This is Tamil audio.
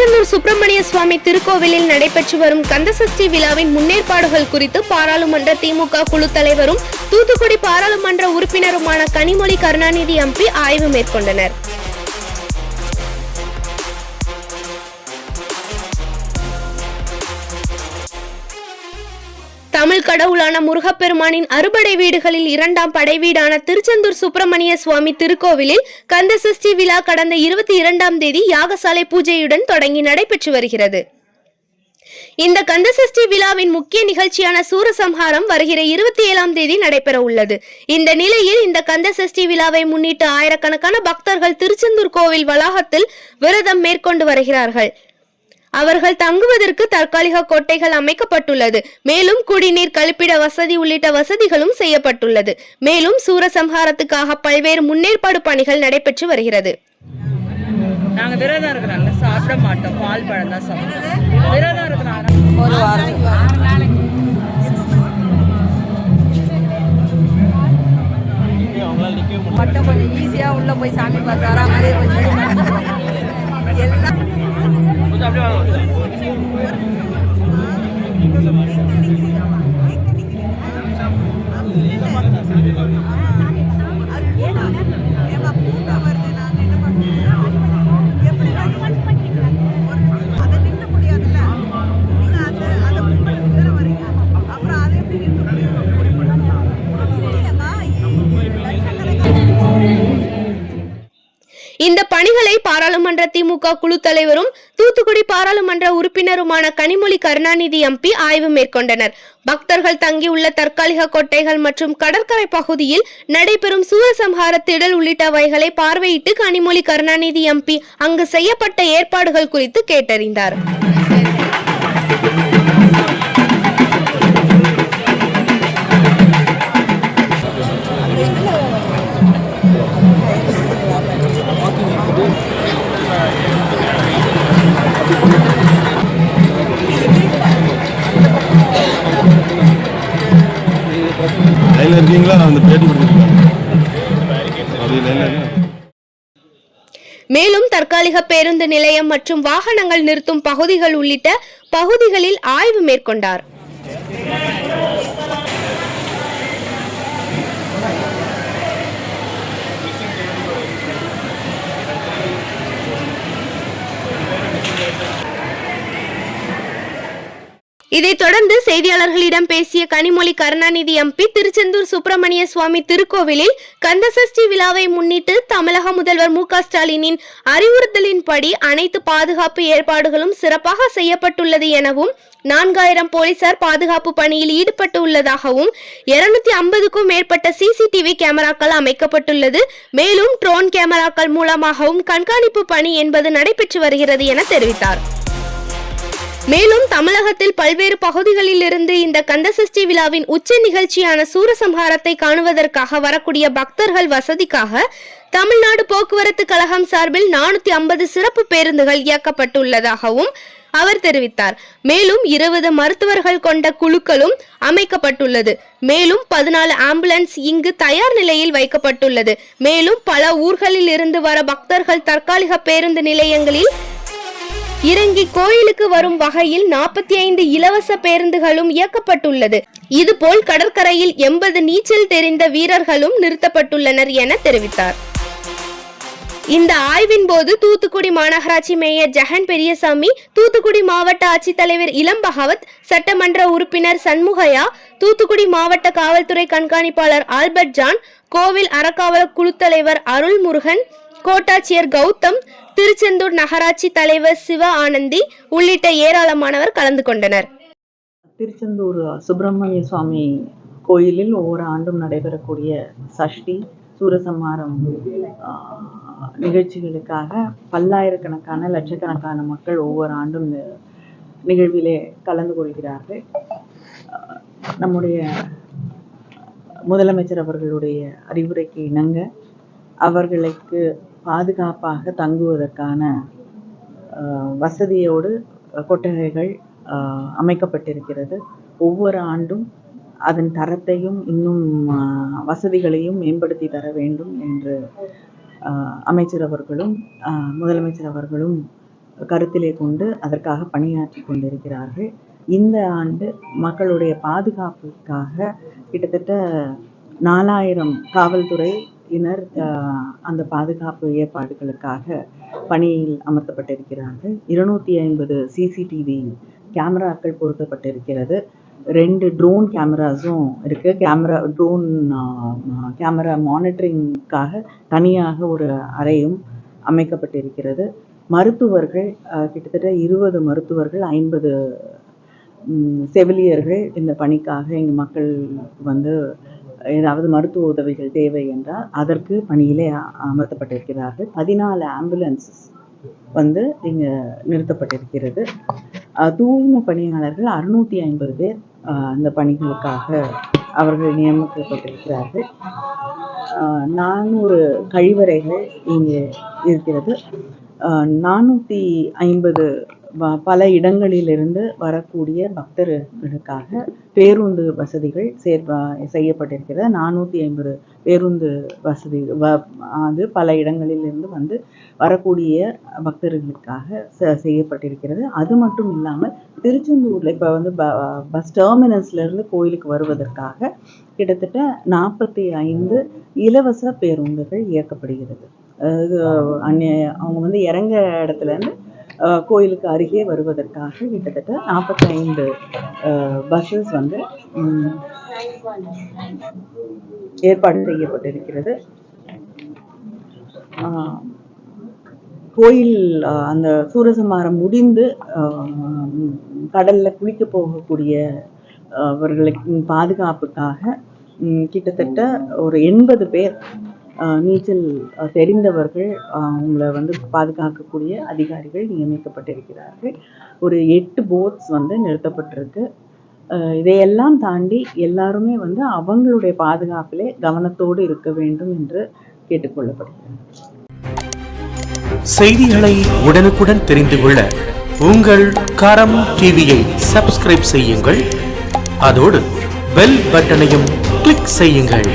திருச்செந்தூர் சுப்பிரமணிய சுவாமி திருக்கோவிலில் நடைபெற்று வரும் கந்தசஷ்டி விழாவின் முன்னேற்பாடுகள் குறித்து பாராளுமன்ற திமுக குழு தலைவரும் தூத்துக்குடி பாராளுமன்ற உறுப்பினருமான கனிமொழி கருணாநிதி எம்பி ஆய்வு மேற்கொண்டனர். தமிழ் கடவுளான முருகப்பெருமானின் அறுபடை வீடுகளில் இரண்டாம் படை வீடான திருச்செந்தூர் சுப்பிரமணிய சுவாமி திருக்கோவிலில் கந்த சஷ்டி விழா கடந்த இருபத்தி இரண்டாம் தேதி யாகசாலை பூஜையுடன் தொடங்கி நடைபெற்று வருகிறது. இந்த கந்தசஷ்டி விழாவின் முக்கிய நிகழ்ச்சியான சூரசம்ஹாரம் வருகிற இருபத்தி ஏழாம் தேதி நடைபெற உள்ளது. இந்த நிலையில் இந்த கந்தசஷ்டி விழாவை முன்னிட்டு ஆயிரக்கணக்கான பக்தர்கள் திருச்செந்தூர் கோவில் வளாகத்தில் விரதம் மேற்கொண்டு வருகிறார்கள். அவர்கள் தங்குவதற்கு தற்காலிக கோட்டைகள் அமைக்கப்பட்டுள்ளது. மேலும் குடிநீர் கழிப்பிட வசதி உள்ளிட்ட வசதிகளும் செய்யப்பட்டுள்ளது. மேலும் சூரசம்ஹாரத்துக்காக பல்வேறு முன்னேற்பாடு பணிகள் நடைபெற்று வருகிறது. நாங்க விரதம் இருக்கிறனால சாப்பிட மாட்டோம். பால் பழம் தான் சாப்பிடுவோம். விரதம் இருக்கிறனால ஒரு வாரம் மட்டும் கொஞ்சம் ஈஸியா உள்ள போய் சாமி பார்த்து பாராளுமன்ற திமுக குழு தலைவரும் தூத்துக்குடி பாராளுமன்ற உறுப்பினருமான கனிமொழி கருணாநிதி எம்பி ஆய்வு மேற்கொண்டனர். பக்தர்கள் தங்கியுள்ள தற்காலிக கோட்டைகள் மற்றும் கடற்கரை பகுதியில் நடைபெறும் சூரசம்ஹார திடல் உள்ளிட்டவைகளை பார்வையிட்டு கனிமொழி கருணாநிதி எம்பி அங்கு செய்யப்பட்ட ஏற்பாடுகள் குறித்து கேட்டறிந்தார். நான் அந்த பேட்டி கொடுத்துருக்கேன் மேலும் தற்காலிக பேருந்து நிலையம் மற்றும் வாகனங்கள் நிறுத்தும் பகுதிகள் உள்ளிட்ட பகுதிகளில் ஆய்வு மேற்கொண்டார். இதைத் தொடர்ந்து செய்தியாளர்களிடம் பேசிய கனிமொழி கருணாநிதி எம்பி திருச்செந்தூர் சுப்பிரமணிய சுவாமி திருக்கோவிலில் கந்தசஷ்டி விழாவை முன்னிட்டு தமிழக முதல்வர் மு ஸ்டாலினின் அறிவுறுத்தலின்படி அனைத்து பாதுகாப்பு ஏற்பாடுகளும் சிறப்பாக செய்யப்பட்டுள்ளது எனவும் நான்காயிரம் போலீசார் பாதுகாப்பு பணியில் ஈடுபட்டு உள்ளதாகவும் இருநூத்தி ஐம்பதுக்கும் மேற்பட்ட சிசிடிவி கேமராக்கள் அமைக்கப்பட்டுள்ளது. மேலும் ட்ரோன் கேமராக்கள் மூலமாகவும் கண்காணிப்பு பணி என்பது நடைபெற்று வருகிறது என தெரிவித்தார். மேலும் தமிழகத்தில் பல்வேறு பகுதிகளில் இருந்து இந்த கந்தசஷ்டி விழாவின் உச்ச நிகழ்ச்சியான சூரசம்ஹாரத்தை காணுவதற்காக வரக்கூடிய பக்தர்கள் வசதிக்காக தமிழ்நாடு போக்குவரத்து கழகம் சார்பில் நானூத்தி ஐம்பது சிறப்பு பேருந்துகள் இயக்கப்பட்டுள்ளதாகவும் அவர் தெரிவித்தார். மேலும் இருபது மருத்துவர்கள் கொண்ட குழுக்களும் அமைக்கப்பட்டுள்ளது. மேலும் பதினாலு ஆம்புலன்ஸ் இங்கு தயார் நிலையில் வைக்கப்பட்டுள்ளது. மேலும் பல ஊர்களில் இருந்து வர பக்தர்கள் தற்காலிக பேருந்து நிலையங்களில் இறங்கி கோயிலுக்கு வரும் வகையில் நாற்பத்தி ஐந்து இலவச பேருந்துகளும் இயக்கப்பட்டுள்ளது. இதுபோல் கடற்கரையில் எண்பது நீச்சல் தெரிந்த வீரர்களும் நிறுத்தப்பட்டுள்ளனர் என தெரிவித்தார். இந்த ஆய்வின் போது தூத்துக்குடி மாநகராட்சி மேயர் ஜெகன் பெரியசாமி தூத்துக்குடி மாவட்ட ஆட்சித்தலைவர் இளம் பகவத் சட்டமன்ற உறுப்பினர் சண்முகையா தூத்துக்குடி மாவட்ட காவல்துறை கண்காணிப்பாளர் ஆல்பர்ட் ஜான் கோவில் அறக்காவல் குழு தலைவர் அருள்முருகன் கோட்டாட்சியர் கௌதம் திருச்செந்தூர் நகராட்சி தலைவர் சிவ ஆனந்தி உள்ளிட்ட ஏராளமானவர் கலந்து கொண்டனர். திருச்செந்தூர் சுப்பிரமணிய சுவாமி கோயிலில் ஒவ்வொரு ஆண்டும் நடைபெறக்கூடிய சஷ்டி சூரசம்ஹாரம் நிகழ்ச்சிகளுக்காக பல்லாயிரக்கணக்கான லட்சக்கணக்கான மக்கள் ஒவ்வொரு ஆண்டும் இந்த நிகழ்விலே கலந்து கொள்கிறார்கள். நம்முடைய முதலமைச்சர் அவர்களுடைய அறிவுரைக்கு இணங்க அவர்களுக்கு பாதுகாப்பாக தங்குவதற்கான வசதியோடு கொட்டகைகள் அமைக்கப்பட்டிருக்கிறது. ஒவ்வொரு ஆண்டும் அதன் தரத்தையும் இன்னும் வசதிகளையும் மேம்படுத்தி தர வேண்டும் என்று அமைச்சர் அவர்களும் முதலமைச்சர் அவர்களும் கருத்திலே கொண்டு அதற்காக பணியாற்றி கொண்டிருக்கிறார்கள். இந்த ஆண்டு மக்களுடைய பாதுகாப்புக்காக கிட்டத்தட்ட நாலாயிரம் காவல்துறை அஹ், அந்த பாதுகாப்பு ஏற்பாடுகளுக்காக பணியில் அமர்த்தப்பட்டிருக்கிறார்கள் இருநூற்றி ஐம்பது சிசிடிவி கேமராக்கள் பொருத்தப்பட்டிருக்கிறது. ரெண்டு ட்ரோன் கேமராஸும் இருக்குது கேமரா ட்ரோன் கேமரா மானிட்டரிங்காக தனியாக ஒரு அறையும் அமைக்கப்பட்டிருக்கிறது. மருத்துவர்கள் கிட்டத்தட்ட இருபது மருத்துவர்கள் ஐம்பது செவிலியர்கள் இந்த பணிக்காக எங்கள் மக்கள் வந்து ஏதாவது மருத்துவ உதவிகள் தேவை என்றால் அதற்கு பணியிலே அமர்த்தப்பட்டிருக்கிறார்கள். பதினாலு ஆம்புலன்ஸ் வந்து இங்கே நிறுத்தப்பட்டிருக்கிறது. தூய்மை பணியாளர்கள் அறுநூத்தி ஐம்பது பேர் அந்த பணிகளுக்காக அவர்கள் நியமிக்கப்பட்டிருக்கிறார்கள். நானூறு கழிவறைகள் இங்கே இருக்கிறது. நானூற்றி ஐம்பது பல இடங்களிலிருந்து வரக்கூடிய பக்தர்களுக்காக பேருந்து வசதிகள் சேர்ப்ப செய்யப்பட்டிருக்கிறது. நானூற்றி ஐம்பது பேருந்து வசதி வ அது பல இடங்களிலிருந்து வந்து வரக்கூடிய பக்தர்களுக்காக செ- செய்யப்பட்டிருக்கிறது. அது மட்டும் இல்லாமல் திருச்செந்தூரில் இப்போ வந்து ப பஸ் டெர்மினஸ்லேருந்து கோயிலுக்கு வருவதற்காக கிட்டத்தட்ட நாற்பத்தி ஐந்து இலவச பேருந்துகள் இயக்கப்படுகிறது. அதாவது அந்நிய அவங்க வந்து இறங்க இடத்துலேருந்து கோயிலுக்கு அருகே வருவதற்காக கிட்டத்தட்ட நாற்பத்தைந்து பஸ்ஸஸ் வந்து ஏற்பாடு செய்யப்பட்டிருக்கிறது. ஆஹ், கோயில் அந்த சூரசம்ஹாரம் முடிந்து ஆஹ், கடல்ல குளிக்க போகக்கூடிய ஆஹ், அவர்களுக்கு பாதுகாப்புக்காக கிட்டத்தட்ட ஒரு எண்பது பேர் நீச்சல் தெரிந்தவர்கள் உங்களை வந்து பாதுகாக்கக்கூடிய அதிகாரிகள் நியமிக்கப்பட்டிருக்கிறார்கள் ஒரு எட்டு போட்ஸ் வந்து நிறுத்தப்பட்டிருக்கு. இதையெல்லாம் தாண்டி எல்லாருமே வந்து அவங்களுடைய பாதுகாப்பிலே கவனத்தோடு இருக்க வேண்டும் என்று கேட்டுக்கொள்ளப்படுகிறது. செய்திகளை உடனுக்குடன் தெரிந்து கொள்ள உங்கள் கரம் டிவியை சப்ஸ்கிரைப் செய்யுங்கள். அதோடு பெல் பட்டனையும் கிளிக் செய்யுங்கள்.